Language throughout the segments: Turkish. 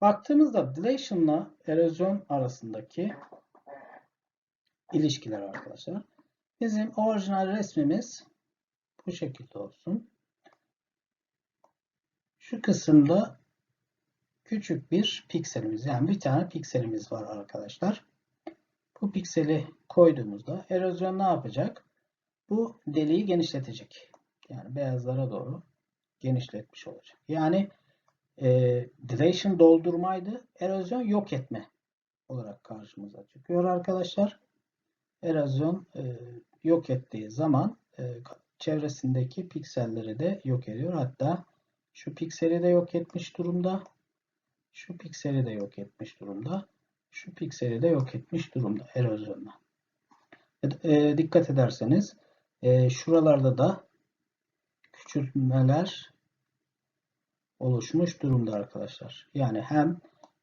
Baktığımızda dilation ile erozyon arasındaki ilişkiler arkadaşlar. Bizim orijinal resmimiz bu şekilde olsun. Şu kısımda küçük bir pikselimiz yani bir tane pikselimiz var arkadaşlar. Bu pikseli koyduğumuzda erozyon ne yapacak? Bu deliği genişletecek. Yani beyazlara doğru genişletmiş olacak. Yani e, dilation doldurmaydı. Erozyon yok etme olarak karşımıza çıkıyor arkadaşlar. Erozyon e, yok ettiği zaman e, çevresindeki pikselleri de yok ediyor. Hatta şu pikseli de yok etmiş durumda. Şu pikseli de yok etmiş durumda. Şu pikseli de yok etmiş durumda erozyonla. E, dikkat ederseniz e, şuralarda da küçültmeler oluşmuş durumda arkadaşlar. Yani hem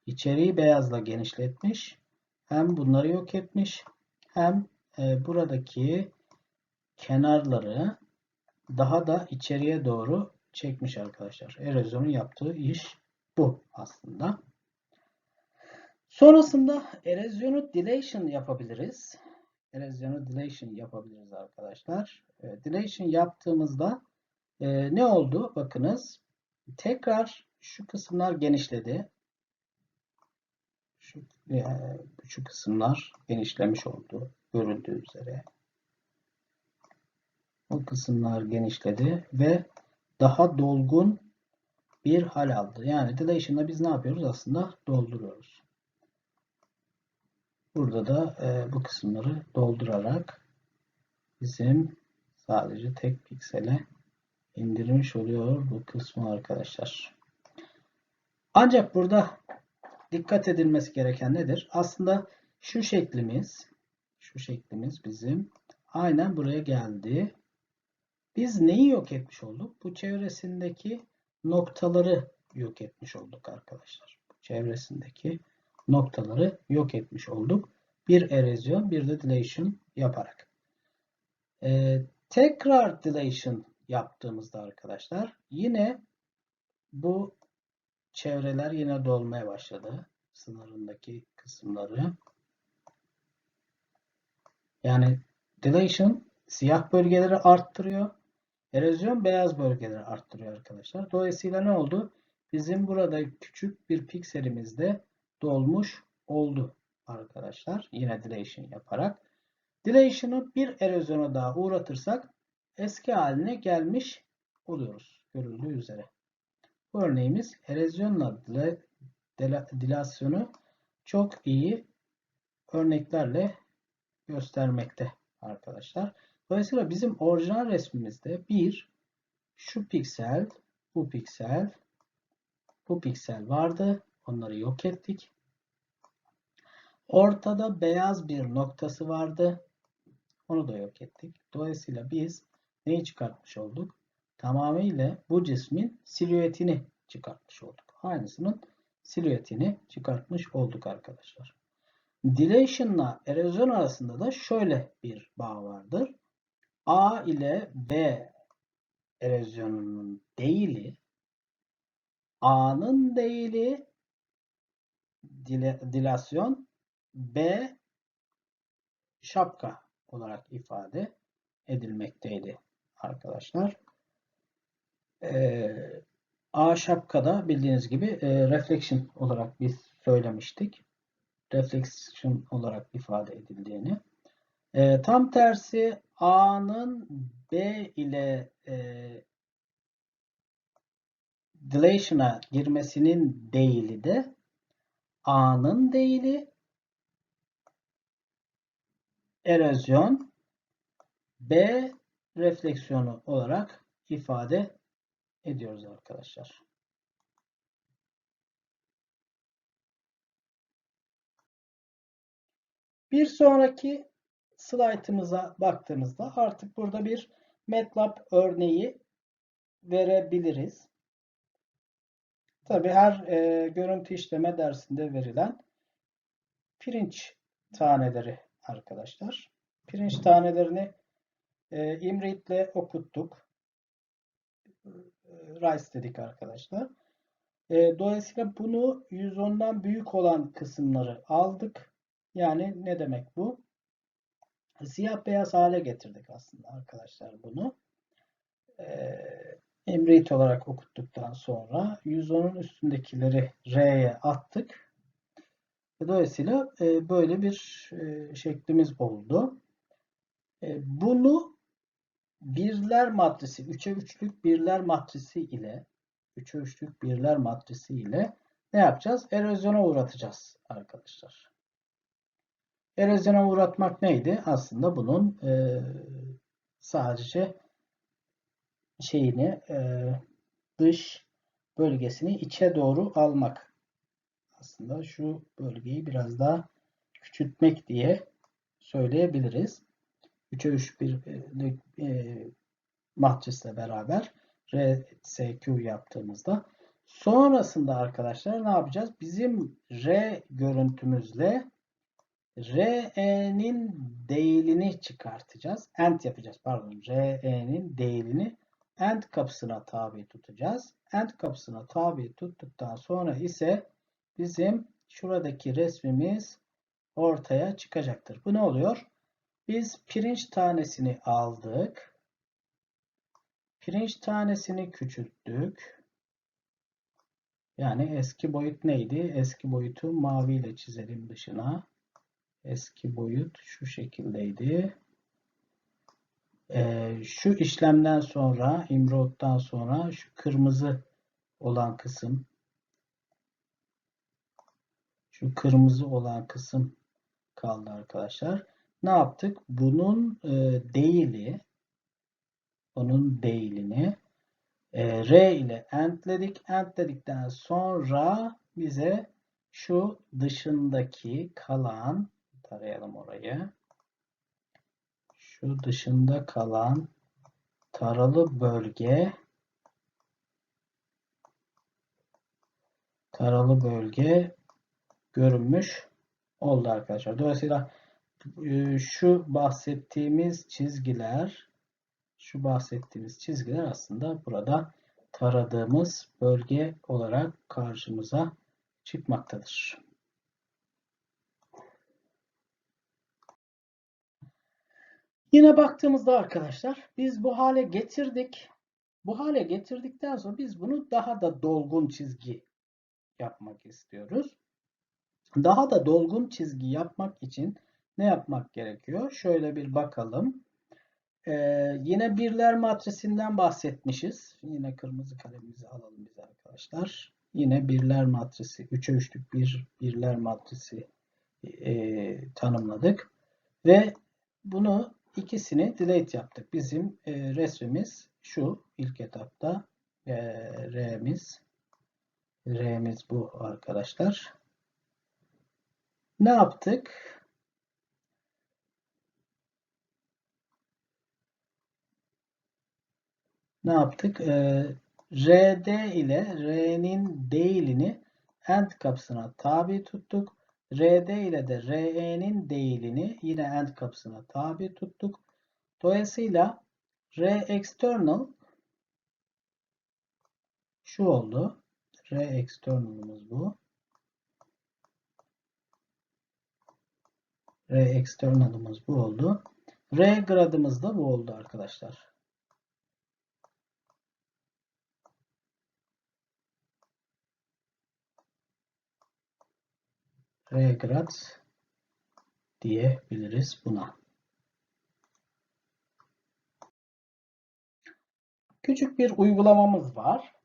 içeriği beyazla genişletmiş hem bunları yok etmiş hem e, buradaki kenarları daha da içeriye doğru çekmiş arkadaşlar. Erozyonun yaptığı iş bu aslında. Sonrasında erozyonu dilation yapabiliriz. Erozyonu dilation yapabiliriz arkadaşlar. E, dilation yaptığımızda e, ne oldu? Bakınız tekrar şu kısımlar genişledi. Şu, e, şu kısımlar genişlemiş oldu. Görüldüğü üzere. O kısımlar genişledi ve daha dolgun bir hal aldı. Yani dilation'da biz ne yapıyoruz? Aslında dolduruyoruz. Burada da e, bu kısımları doldurarak bizim sadece tek piksele indirmiş oluyor bu kısmı arkadaşlar. Ancak burada dikkat edilmesi gereken nedir? Aslında şu şeklimiz şu şeklimiz bizim aynen buraya geldi. Biz neyi yok etmiş olduk? Bu çevresindeki noktaları yok etmiş olduk arkadaşlar. Çevresindeki noktaları yok etmiş olduk. Bir erozyon, bir de dilation yaparak. Ee, tekrar dilation yaptığımızda arkadaşlar yine bu çevreler yine dolmaya başladı. Sınırındaki kısımları. Yani dilation siyah bölgeleri arttırıyor. Erozyon beyaz bölgeleri arttırıyor arkadaşlar. Dolayısıyla ne oldu? Bizim burada küçük bir pikselimizde dolmuş oldu arkadaşlar. Yine dilation yaparak. Dilation'ı bir erozyona daha uğratırsak eski haline gelmiş oluyoruz. Görüldüğü üzere. Bu örneğimiz erozyonla dilasyonu çok iyi örneklerle göstermekte arkadaşlar. Dolayısıyla bizim orijinal resmimizde bir şu piksel, bu piksel, bu piksel vardı. Onları yok ettik. Ortada beyaz bir noktası vardı. Onu da yok ettik. Dolayısıyla biz neyi çıkartmış olduk? Tamamıyla bu cismin silüetini çıkartmış olduk. Aynısının silüetini çıkartmış olduk arkadaşlar. Dilation ile erozyon arasında da şöyle bir bağ vardır. A ile B erozyonunun değili A'nın değili dilasyon B şapka olarak ifade edilmekteydi arkadaşlar. Ee, A şapkada bildiğiniz gibi e, reflection olarak biz söylemiştik. Reflection olarak ifade edildiğini. E, tam tersi A'nın B ile e, dilation'a girmesinin değili de A'nın değili erozyon B refleksiyonu olarak ifade ediyoruz arkadaşlar. Bir sonraki slaytımıza baktığımızda artık burada bir MATLAB örneği verebiliriz. Tabi her e, görüntü işleme dersinde verilen pirinç taneleri arkadaşlar. Pirinç tanelerini e, imritle okuttuk. E, rice dedik arkadaşlar. E, dolayısıyla bunu 110'dan büyük olan kısımları aldık. Yani ne demek bu? Siyah beyaz hale getirdik aslında arkadaşlar bunu. E, olarak okuttuktan sonra 110'un üstündekileri R'ye attık. Dolayısıyla e, böyle bir e, şeklimiz oldu. E, bunu birler matrisi, 3'e 3'lük birler matrisi ile 3'e 3'lük birler matrisi ile ne yapacağız? Erozyona uğratacağız arkadaşlar. Erozyona uğratmak neydi? Aslında bunun e, sadece şeyini e, dış bölgesini içe doğru almak. Aslında şu bölgeyi biraz daha küçültmek diye söyleyebiliriz. 3'e 3 bir e, e, matrisle beraber RSQ yaptığımızda sonrasında arkadaşlar ne yapacağız? Bizim R görüntümüzle RE'nin değilini çıkartacağız. AND yapacağız. Pardon. RE'nin değilini AND kapısına tabi tutacağız. AND kapısına tabi tuttuktan sonra ise bizim şuradaki resmimiz ortaya çıkacaktır. Bu ne oluyor? Biz pirinç tanesini aldık. Pirinç tanesini küçülttük. Yani eski boyut neydi? Eski boyutu maviyle çizelim dışına. Eski boyut şu şekildeydi. Ee, şu işlemden sonra, imrottan sonra şu kırmızı olan kısım şu kırmızı olan kısım kaldı arkadaşlar. Ne yaptık? Bunun e, değili onun değilini e, R ile endledik. Endledikten sonra bize şu dışındaki kalan tarayalım orayı. Şu dışında kalan taralı bölge taralı bölge görünmüş oldu arkadaşlar. Dolayısıyla şu bahsettiğimiz çizgiler şu bahsettiğimiz çizgiler aslında burada taradığımız bölge olarak karşımıza çıkmaktadır. Yine baktığımızda arkadaşlar biz bu hale getirdik. Bu hale getirdikten sonra biz bunu daha da dolgun çizgi yapmak istiyoruz. Daha da dolgun çizgi yapmak için ne yapmak gerekiyor? Şöyle bir bakalım. Ee, yine birler matrisinden bahsetmişiz. Yine kırmızı kalemimizi alalım biz arkadaşlar. Yine birler matrisi, 3'e 3'lük bir birler matrisi e, tanımladık. Ve bunu ikisini delete yaptık. Bizim e, resmimiz şu ilk etapta e, R'miz R'miz bu arkadaşlar. Ne yaptık? Ne yaptık? Ee, RD ile R'nin değilini AND kapısına tabi tuttuk. RD ile de RE'nin değilini yine AND kapısına tabi tuttuk. Dolayısıyla R external şu oldu. R external'ımız bu. R external'ımız bu oldu. R gradımız da bu oldu arkadaşlar. R grad diyebiliriz buna. Küçük bir uygulamamız var.